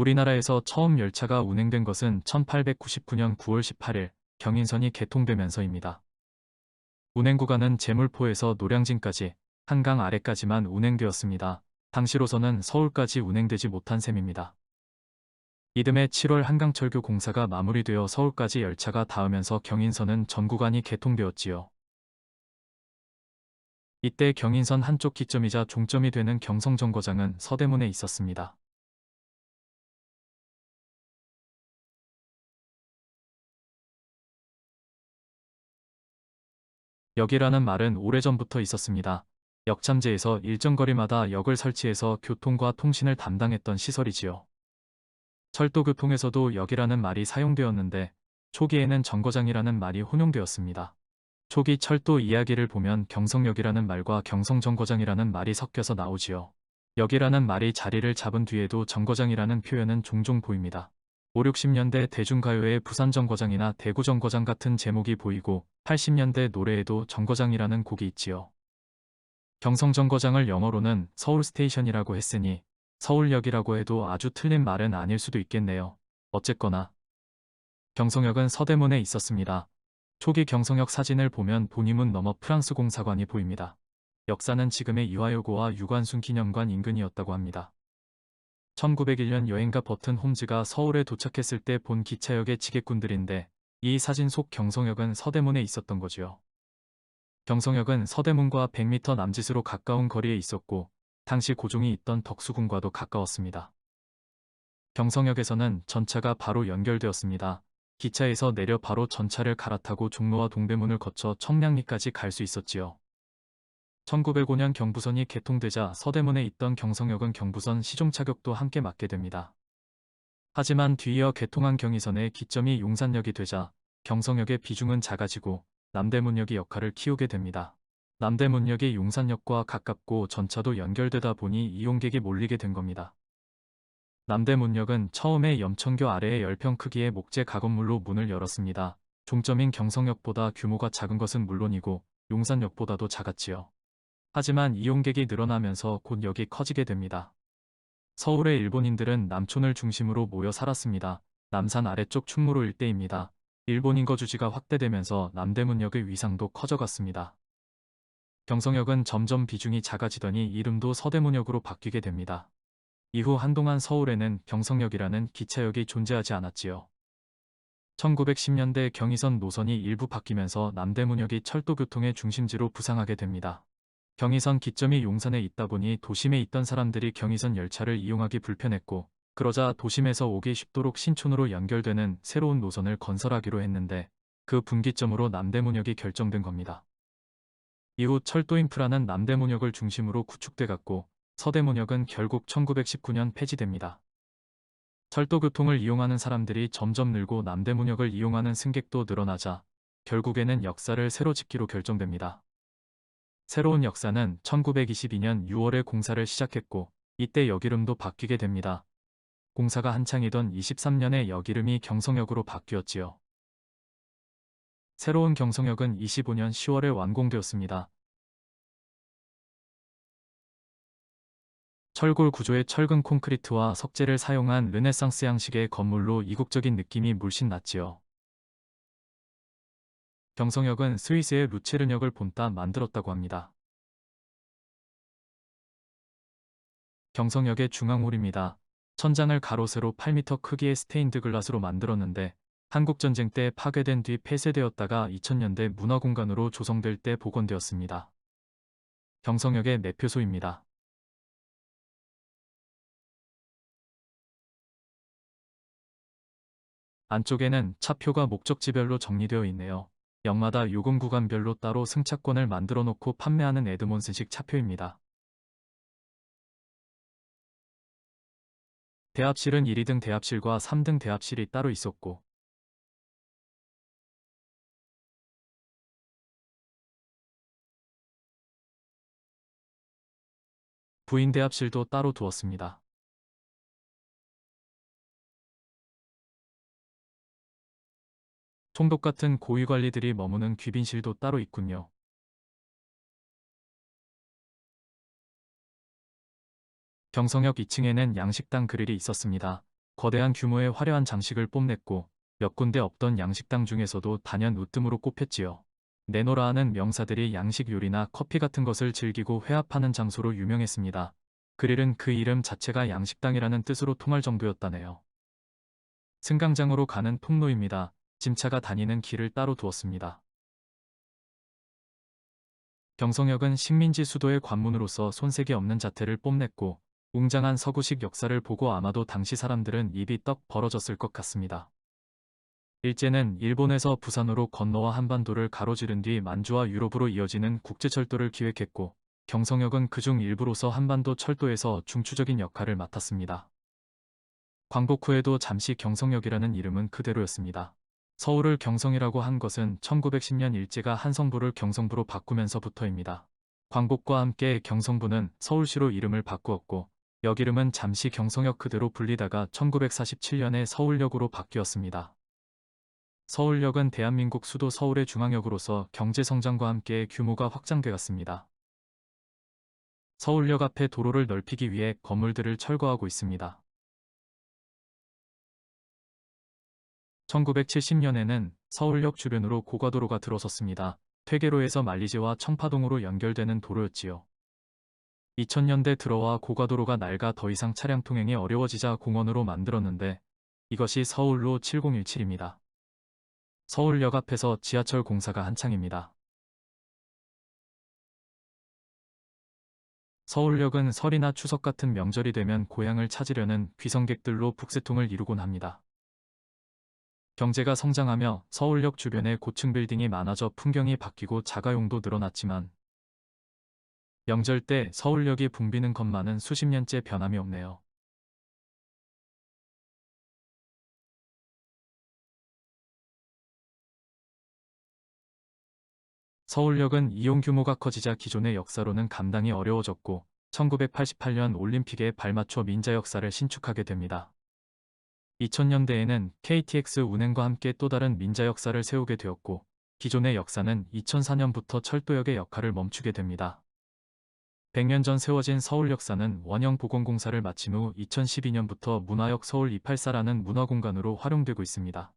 우리나라에서 처음 열차가 운행된 것은 1899년 9월 18일 경인선이 개통되면서입니다. 운행 구간은 제물포에서 노량진까지 한강 아래까지만 운행되었습니다. 당시로서는 서울까지 운행되지 못한 셈입니다. 이듬해 7월 한강철교 공사가 마무리되어 서울까지 열차가 닿으면서 경인선은 전 구간이 개통되었지요. 이때 경인선 한쪽 기점이자 종점이 되는 경성정거장은 서대문에 있었습니다. 역이라는 말은 오래전부터 있었습니다. 역참제에서 일정 거리마다 역을 설치해서 교통과 통신을 담당했던 시설이지요. 철도교통에서도 역이라는 말이 사용되었는데 초기에는 정거장이라는 말이 혼용되었습니다. 초기 철도 이야기를 보면 경성역이라는 말과 경성정거장이라는 말이 섞여서 나오지요. 역이라는 말이 자리를 잡은 뒤에도 정거장이라는 표현은 종종 보입니다. 5, 60년대 대중가요의 부산정거장이나 대구정거장 같은 제목이 보이고 80년대 노래에도 정거장이라는 곡이 있지요. 경성정거장을 영어로는 서울스테이션이라고 했으니 서울역이라고 해도 아주 틀린 말은 아닐 수도 있겠네요. 어쨌거나 경성역은 서대문에 있었습니다. 초기 경성역 사진을 보면 본임문 넘어 프랑스 공사관이 보입니다. 역사는 지금의 이화여고와 유관순 기념관 인근이었다고 합니다. 1901년 여행가 버튼 홈즈가 서울에 도착했을 때 본 기차역의 지게꾼들인데 이 사진 속 경성역은 서대문에 있었던 거지요. 경성역은 서대문과 100m 남짓으로 가까운 거리에 있었고 당시 고종이 있던 덕수궁과도 가까웠습니다. 경성역에서는 전차가 바로 연결되었습니다. 기차에서 내려 바로 전차를 갈아타고 종로와 동대문을 거쳐 청량리까지 갈 수 있었지요. 1905년 경부선이 개통되자 서대문에 있던 경성역은 경부선 시종차격도 함께 맡게 됩니다. 하지만 뒤이어 개통한 경의선의 기점이 용산역이 되자 경성역의 비중은 작아지고 남대문역이 역할을 키우게 됩니다. 남대문역이 용산역과 가깝고 전차도 연결되다 보니 이용객이 몰리게 된 겁니다. 남대문역은 처음에 염천교 아래의 10평 크기의 목재 가건물로 문을 열었습니다. 종점인 경성역보다 규모가 작은 것은 물론이고 용산역보다도 작았지요. 하지만 이용객이 늘어나면서 곧 역이 커지게 됩니다. 서울의 일본인들은 남촌을 중심으로 모여 살았습니다. 남산 아래쪽 충무로 일대입니다. 일본인 거주지가 확대되면서 남대문역의 위상도 커져갔습니다. 경성역은 점점 비중이 작아지더니 이름도 서대문역으로 바뀌게 됩니다. 이후 한동안 서울에는 경성역이라는 기차역이 존재하지 않았지요. 1910년대 경의선 노선이 일부 바뀌면서 남대문역이 철도교통의 중심지로 부상하게 됩니다. 경의선 기점이 용산에 있다 보니 도심에 있던 사람들이 경의선 열차를 이용하기 불편했고 그러자 도심에서 오기 쉽도록 신촌으로 연결되는 새로운 노선을 건설하기로 했는데 그 분기점으로 남대문역이 결정된 겁니다. 이후 철도 인프라는 남대문역을 중심으로 구축돼 갔고 서대문역은 결국 1919년 폐지됩니다. 철도 교통을 이용하는 사람들이 점점 늘고 남대문역을 이용하는 승객도 늘어나자 결국에는 역사를 새로 짓기로 결정됩니다. 새로운 역사는 1922년 6월에 공사를 시작했고 이때 역 이름도 바뀌게 됩니다. 공사가 한창이던 23년에 역 이름이 경성역으로 바뀌었지요. 새로운 경성역은 25년 10월에 완공되었습니다. 철골 구조의 철근 콘크리트와 석재를 사용한 르네상스 양식의 건물로 이국적인 느낌이 물씬 났지요. 경성역은 스위스의 루체르역을 본따 만들었다고 합니다. 경성역의 중앙홀입니다. 천장을 가로 세로 8m 크기의 스테인드 글라스로 만들었는데 한국전쟁 때 파괴된 뒤 폐쇄되었다가 2000년대 문화공간으로 조성될 때 복원되었습니다. 경성역의 매표소입니다. 안쪽에는 차표가 목적지별로 정리되어 있네요. 역마다 요금 구간별로 따로 승차권을 만들어 놓고 판매하는 에드몬스식 차표입니다. 대합실은 1, 2등 대합실과 3등 대합실이 따로 있었고 부인 대합실도 따로 두었습니다. 총독 같은 고위 관리들이 머무는 귀빈실도 따로 있군요. 경성역 2층에는 양식당 그릴이 있었습니다. 거대한 규모의 화려한 장식을 뽐냈고 몇 군데 없던 양식당 중에서도 단연 으뜸으로 꼽혔지요. 내노라 하는 명사들이 양식 요리나 커피 같은 것을 즐기고 회합하는 장소로 유명했습니다. 그릴은 그 이름 자체가 양식당이라는 뜻으로 통할 정도였다네요. 승강장으로 가는 통로입니다. 짐차가 다니는 길을 따로 두었습니다. 경성역은 식민지 수도의 관문으로서 손색이 없는 자태를 뽐냈고 웅장한 서구식 역사를 보고 아마도 당시 사람들은 입이 떡 벌어졌을 것 같습니다. 일제는 일본에서 부산으로 건너와 한반도를 가로지른 뒤 만주와 유럽으로 이어지는 국제철도를 기획했고 경성역은 그중 일부로서 한반도 철도에서 중추적인 역할을 맡았습니다. 광복 후에도 잠시 경성역이라는 이름은 그대로였습니다. 서울을 경성이라고 한 것은 1910년 일제가 한성부를 경성부로 바꾸면서부터입니다. 광복과 함께 경성부는 서울시로 이름을 바꾸었고 역 이름은 잠시 경성역 그대로 불리다가 1947년에 서울역으로 바뀌었습니다. 서울역은 대한민국 수도 서울의 중앙역으로서 경제 성장과 함께 규모가 확장되었습니다. 서울역 앞에 도로를 넓히기 위해 건물들을 철거하고 있습니다. 1970년에는 서울역 주변으로 고가도로가 들어섰습니다. 퇴계로에서 만리제와 청파동으로 연결되는 도로였지요. 2000년대 들어와 고가도로가 낡아 더 이상 차량 통행이 어려워지자 공원으로 만들었는데 이것이 서울로 7017입니다. 서울역 앞에서 지하철 공사가 한창입니다. 서울역은 설이나 추석 같은 명절이 되면 고향을 찾으려는 귀성객들로 북새통을 이루곤 합니다. 경제가 성장하며 서울역 주변에 고층 빌딩이 많아져 풍경이 바뀌고 자가용도 늘어났지만 명절 때 서울역이 붐비는 것만은 수십 년째 변함이 없네요. 서울역은 이용 규모가 커지자 기존의 역사로는 감당이 어려워졌고 1988년 올림픽에 발맞춰 민자 역사를 신축하게 됩니다. 2000년대에는 KTX 운행과 함께 또 다른 민자 역사를 세우게 되었고 기존의 역사는 2004년부터 철도역의 역할을 멈추게 됩니다. 100년 전 세워진 서울 역사는 원형 복원공사를 마친 후 2012년부터 문화역 서울 284라는 문화공간으로 활용되고 있습니다.